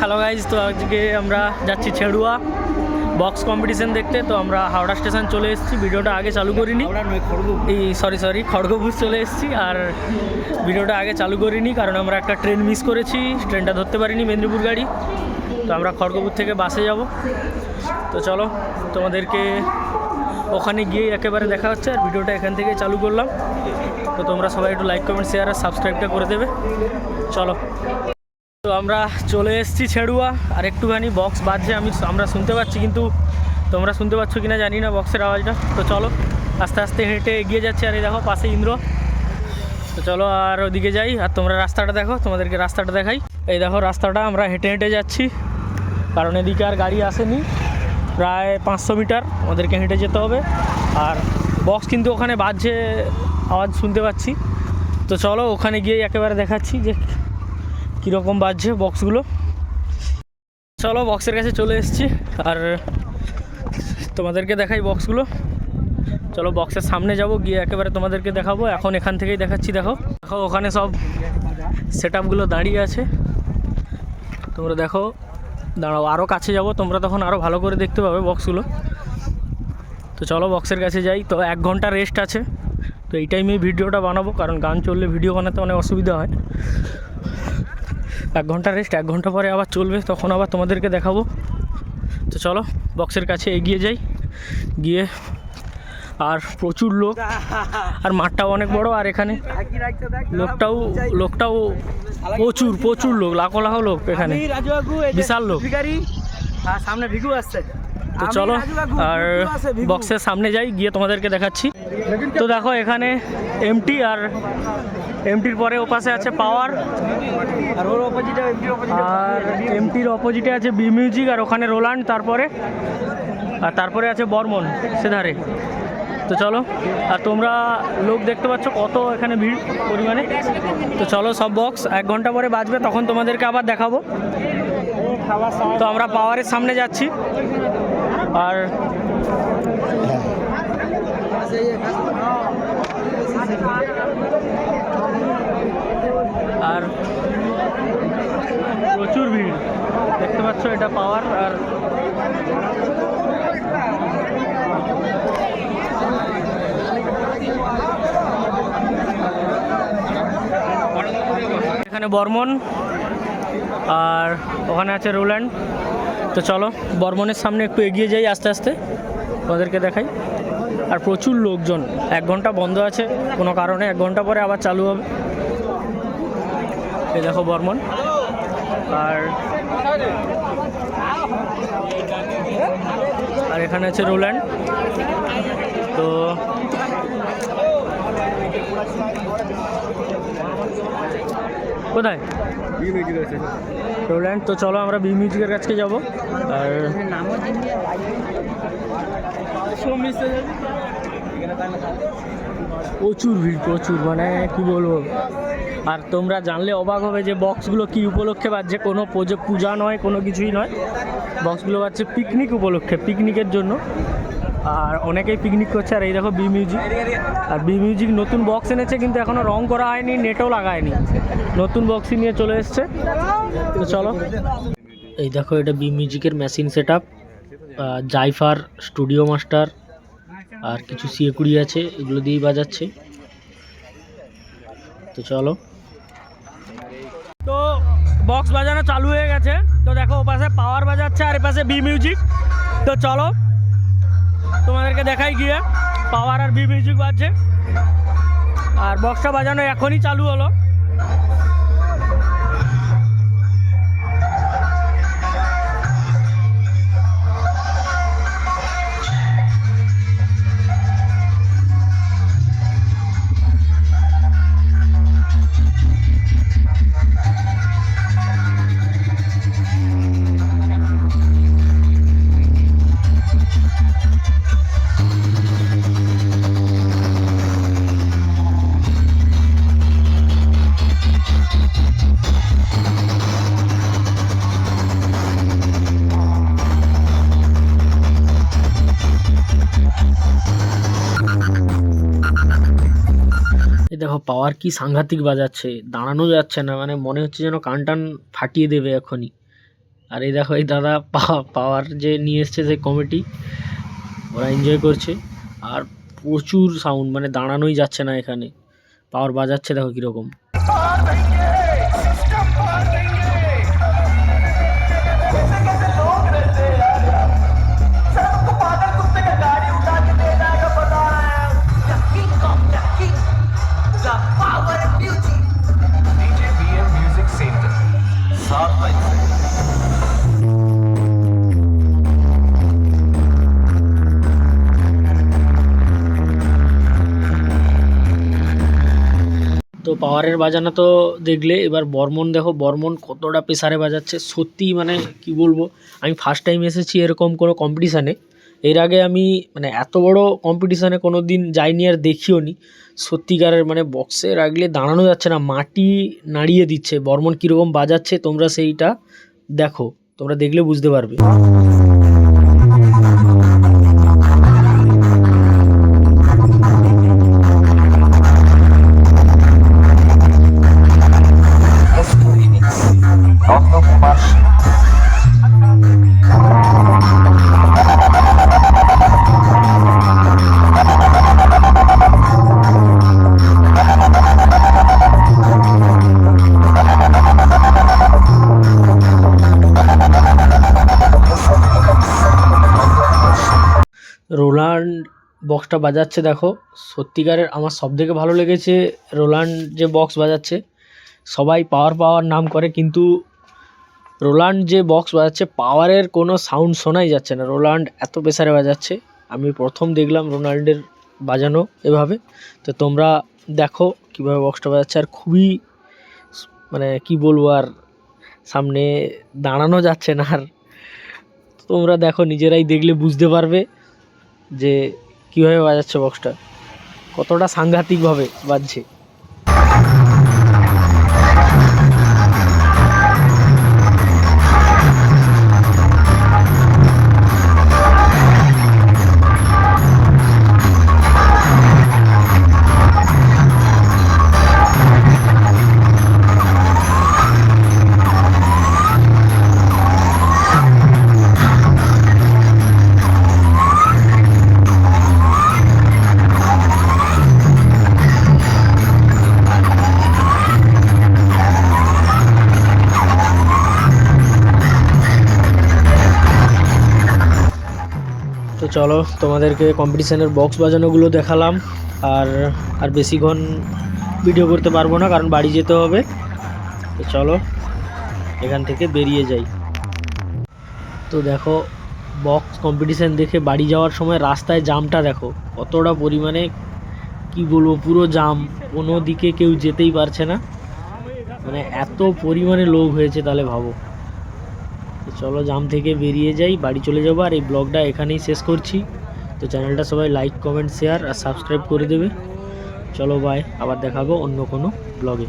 Hello guys তো আজকে আমরা যাচ্ছি ছেড়ুয়া। বক্স কম্পিটিশন দেখতে তো আমরা হাওড়া স্টেশন চলে এসেছি। ভিডিওটা আগে চালু করিনি। এই সরি সরি খড়গপুর চলে এসেছি। আর ভিডিওটা আগে চালু করিনি কারণ আমরা একটা ট্রেন মিস করেছি। ট্রেনটা ধরতে পারিনি মেদিনীপুর গাড়ি। তো আমরা খড়গপুর থেকে বাসে যাব। তো চলো তোমাদেরকে ওখানে গিয়ে একেবারে দেখা হচ্ছে। আর ভিডিওটা এখান থেকে চালু করলাম। তো তোমরা সবাই একটু লাইক কমেন্ট শেয়ার আর সাবস্ক্রাইবটা করে দেবে। চলো। তো আমরা চলে এসেছি ছেড়ুয়া, আর একটুখানি বক্স বাজছে, আমি আমরা শুনতে পাচ্ছি কিন্তু তোমরা শুনতে পাচ্ছ কিনা জানি না বক্সের আওয়াজটা। তো চলো, আস্তে আস্তে হেঁটে এগিয়ে যাচ্ছে, আর এই দেখো পাশে ইন্দ্র। তো চলো আর ওদিকে যাই, আর তোমরা রাস্তাটা দেখো, তোমাদেরকে রাস্তাটা দেখাই। এই দেখো রাস্তাটা, আমরা হেঁটে হেঁটে যাচ্ছি, কারণ এদিকে আর গাড়ি আসেনি। প্রায় পাঁচশো মিটার আমাদেরকে হেঁটে যেতে হবে। আর বক্স কিন্তু ওখানে বাজছে, আওয়াজ শুনতে পাচ্ছি। তো চলো ওখানে গিয়ে একেবারে দেখাচ্ছি যে কীরকম বাজছে বক্সগুলো চলো বক্সের কাছে চলে এসেছি, আর তোমাদেরকে দেখাই বক্সগুলো চলো বক্সের সামনে যাব, গিয়ে একেবারে তোমাদেরকে দেখাবো। এখন এখান থেকেই দেখাচ্ছি, দেখো। দেখো, ওখানে সব সেট আপগুলো দাঁড়িয়ে আছে। তোমরা দেখো, দাঁড়াও আরও কাছে যাব। তোমরা তখন আরও ভালো করে দেখতে পাবে বক্সগুলো তো চলো বক্সের কাছে যাই। তো এক ঘণ্টা রেস্ট আছে। তো এই টাইমেই ভিডিওটা বানাবো, কারণ গান চললে ভিডিও বানাতে অনেক অসুবিধা হয়। এক ঘণ্টা রেস্ট এক ঘণ্টা পরে আবার চলবে তখন আবার তোমাদেরকে দেখাবো। তো চলো বক্সের কাছে এগিয়ে যাই। গিয়ে আর প্রচুর লোক আর মাঠটাও অনেক বড় আর এখানে লোকটাও লোকটাও প্রচুর প্রচুর লোক লাখো লাখো লোক এখানে। বিশাল লোক। আর সামনে ভিগু আসছে। তো চলো আর। বক্সের সামনে যাই গিয়ে তোমাদেরকে দেখাচ্ছি। তো দেখো এখানে এমটি আর এমটির পরে ওপাশে আছে পাওয়ার আর ওর অপোজিটে আর এমটির অপোজিটে আছে বি মিউজিক আর ওখানে রোলান্ড তারপরে আর তারপরে আছে বর্মন সেধারে। তো চলো আর তোমরা লোক দেখতে পাচ্ছ কত এখানে ভিড় পরিমাণে। তো চলো সব বক্স এক ঘণ্টা পরে বাজবে তখন তোমাদেরকে আবার দেখাবো। তো আমরা পাওয়ারের সামনে যাচ্ছি। আর আর প্রচুর ভিড়। দেখতে পাচ্ছ এটা পাওয়ার আর এখানে বর্মন আর ওখানে আছে রোল্যান্ড। তো চলো, বর্মনের সামনে একটু এগিয়ে যাই আস্তে আস্তে ওদেরকে দেখাই। আর প্রচুর লোকজন, এক ঘণ্টা বন্ধ আছে, কোনো কারণে এক ঘণ্টা পরে আবার চালু হবে। এই দেখো বর্মন। আর আর এখানে আছে রোল্যান্ড। তো কোথায়? রোল্যান্ড। তো চলো আমরা বি মিউজিকের কাছে যাব। আর প্রচুর ভিড়, প্রচুর। মানে কি বলব? আর তোমরা জানলে অবাক হবে যে বক্সগুলো কি উপলক্ষে বাজছে। কোনো পুজো পূজা নয়, কোনো কিছুই নয়। বক্সগুলো বাজছে পিকনিক উপলক্ষে পিকনিকের জন্য। আর অনেকেই পিকনিক করছে, আর এই দেখো বি মিউজিক আর বি মিউজিক নতুন বক্স এনেছে, কিন্তু এখনও রং করা হয়নি নেটও লাগায়নি। নতুন বক্সই নিয়ে চলে এসছে। তো চলো। এই দেখো, এটা বি মিউজিকের মেশিন সেট আপ জাইফার স্টুডিও মাস্টার আর কিছু সিএকুড়ি আছে, এগুলো দিয়েই বাজাচ্ছে। তো চলো। বক্স বাজানো চালু হয়ে গেছে। তো দেখো ওপাশে পাওয়ার বাজাচ্ছে আর এপাশে বি মিউজিক তো চলো, তোমাদেরকে দেখাই গিয়ে পাওয়ার আর বি মিউজিক বাজছে। আর বক্সটা বাজানো এখনই চালু হলো। এই দেখো, পাওয়ার কি সাংঘাতিক বাজাচ্ছে, দাঁড়ানো যাচ্ছে না মানে মনে হচ্ছে যেন কানটান ফাটিয়ে দেবে এখনই। আর এই দেখো, এই দাদা পাওয়ার যে নিয়ে এসছে সেই কমিটি, ওরা এনজয় করছে, আর প্রচুর সাউন্ড মানে দাঁড়ানোই যাচ্ছে না এখানে। পাওয়ার বাজাচ্ছে দেখো কীরকম। পাওয়ারের বাজানো তো দেখলে, এবার বর্মন দেখো, বর্মন কতটা প্রেসারে বাজাচ্ছে সত্যি মানে কি বলব, আমি ফার্স্ট টাইম এসেছি এরকম কোনো কম্পিটিশানে এর আগে আমি মানে এত বড় কম্পিটিশানে কোনো দিন যাইনি আর দেখিও নি। সত্যিকারের মানে বক্সে রাখলে দাঁড়ানো যাচ্ছে না, মাটি নাড়িয়ে দিচ্ছে। বর্মন কীরকম বাজাচ্ছে, তোমরা সেইটা দেখো, তোমরা দেখলে বুঝতে পারবে। রোলান্ড বক্সটা বাজাচ্ছে দেখো। সত্যিকারের আমার সবথেকে ভালো লেগেছে রোলান্ড যে বক্স বাজাচ্ছে। সবাই পাওয়ার পাওয়ার নাম করে কিন্তু রোলান্ড যে বক্স বাজাচ্ছে পাওয়ারের কোনো সাউন্ড শোনাই যাচ্ছে না। রোলান্ড এত প্রেসারে বাজাচ্ছে। আমি প্রথম দেখলাম রোনাল্ডের বাজানো এভাবে। তো তোমরা দেখো কীভাবে বক্সটা বাজাচ্ছে। আর খুবই মানে কি বলব আর, সামনে দাঁড়ানো যাচ্ছে না আর। তোমরা দেখো নিজেরাই দেখলে বুঝতে পারবে। যে কীভাবে বাজাচ্ছে বক্সটা কতটা সাংঘাতিকভাবে বাজছে? চলো, তোমাদেরকে কম্পিটিশানের বক্স বাজানোগুলো দেখালাম। আর আর বেশিক্ষণ ভিডিও করতে পারব না, কারণ বাড়ি যেতে হবে। তো চলো, এখান থেকে বেরিয়ে যাই। তো দেখো বক্স কম্পিটিশান দেখে বাড়ি যাওয়ার সময় রাস্তায় জামটা দেখো, কতটা পরিমাণে, কি বলব, পুরো জাম কোনো দিকে কেউ যেতেই পারছে না। মানে এত পরিমাণে লোক হয়েছে, তাহলে ভাবো। চলো জাম থেকে বেরিয়ে যাই, বাড়ি চলে যাব আর এই ব্লগটা এখানেই শেষ করছি। তো চ্যানেলটা সবাই লাইক কমেন্ট শেয়ার আর সাবস্ক্রাইব করে দেবে। চলো বাই আবার দেখাবো অন্য কোনো ব্লগে।